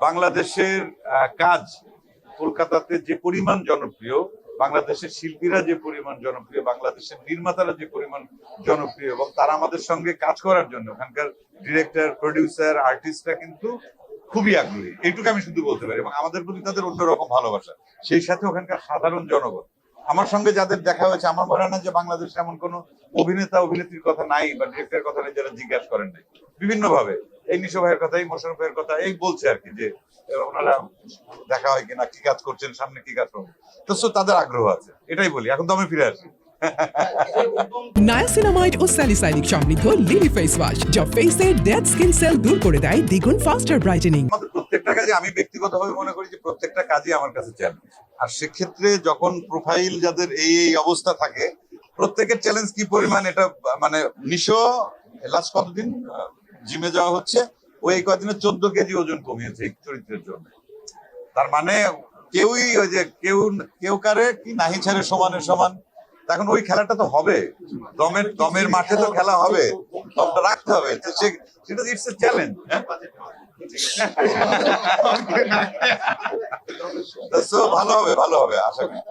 বাংলাদেশের কাজ কলকাতাতে যে পরিমাণ জনপ্রিয়, বাংলাদেশের শিল্পীরা যে পরিমাণ জনপ্রিয়, বাংলাদেশের নির্মাতারা যে পরিমাণ জনপ্রিয় এবং তারা আমাদের সঙ্গে কাজ করার জন্য, ওখানকার ডিরেক্টর প্রডিউসার আর্টিস্টরা কিন্তু খুবই আগ্রহী। এইটুকু আমি শুধু বলতে পারি এবং আমাদের প্রতি তাদের অন্যরকম ভালোবাসা। সেই সাথে ওখানকার সাধারণ জনগণ। আমার সঙ্গে যাদের দেখা হয়েছে, আমার মনে না যে বাংলাদেশে এমন কোন অভিনেতা, অভিনেত্রীর কথা নাই বা ডিরেক্টরের কথা নেই যারা জিজ্ঞাসা করেন নাই। বিভিন্ন ভাবে এই নিশো ভাইয়ের কথা এই মোশারফ ভাইয়ের কথা এই বলছে আর কি যে ওনারা দেখা হয় কিনা কি কাজ করছেন সামনে কি কাজ করবেন তো তাদের আগ্রহ আছে এটাই বলি এখন তো আমি ফিরে আসি। নায়াসিনামাইড ও স্যালিসাইনিক সমৃদ্ধ লিলি ফেস ওয়াশ যা ফেসের ডেড স্কিন সেল দূর করে দেয় দ্বিগুণ ফাস্টার ব্রাইটেনিং আমাদের প্রত্যেকটা কাজে আমি ব্যক্তিগতভাবে মনে করি যে প্রত্যেকটা কাজই আমার কাছে চ্যালেঞ্জ আর সেক্ষেত্রে যখন প্রোফাইল যাদের এই এই অবস্থা থাকে প্রত্যেকের চ্যালেঞ্জ কি পরিমাণ এটা মানে নিশো লাস্ট কতদিন? জিমে যাওয়া হচ্ছে ওই এই কদিনে চোদ্দ কেজি ওজন কমিয়েছে চরিত্রের জন্য। তার মানে কেউই ওই যে কেউ কেউ কারে কি নাহি ছাড়ে সমানের সমান এখন ওই খেলাটা তো হবে। দমের দমের মাঠে তো খেলা হবে। দমটা রাখতে হবে। সেটা ইটস এ চ্যালেঞ্জ ভালো হবে ভালো হবে, আশা করি।